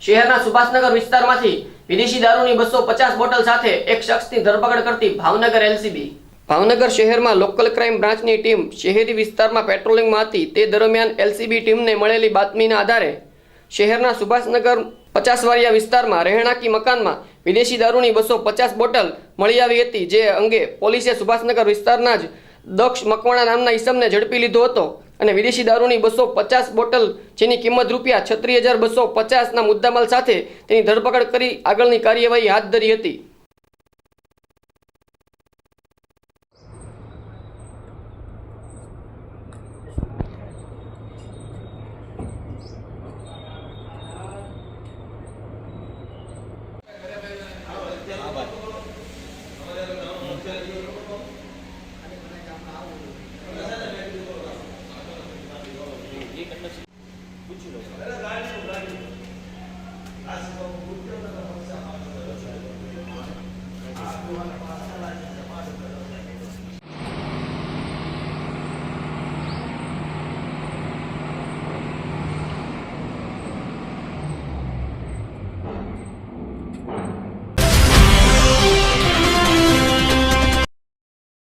શહેરના સુભાષનગર વિસ્તારમાંથી વિદેશી દારૂની બસો પચાસ બોટલ સાથે એક શખ્સની ધરપકડ કરતી ભાવનગર એલસીબી. ભાવનગર શહેરમાં લોકલ ક્રાઇમ બ્રાન્ચની ટીમ શહેરી વિસ્તારમાં પેટ્રોલિંગમાં હતી તે દરમિયાન એલસીબી ટીમને મળેલી બાતમીના આધારે શહેરના સુભાષનગર પચાસવારિયા વિસ્તારમાં રહેણાંકી મકાનમાં વિદેશી દારૂની બસો પચાસ બોટલ મળી આવી હતી, જે અંગે પોલીસે સુભાષનગર વિસ્તારના જ દક્ષ મકવાણા નામના ઈસમને ઝડપી લીધો હતો. અને વિદેશી દારૂની બસો પચાસ બોટલ, જેની કિંમત રૂપિયા છત્રીસ હજાર બસો પચાસના મુદ્દામાલ સાથે તેની ધરપકડ કરી આગળની કાર્યવાહી હાથ ધરી હતી. एक अंडा कुछ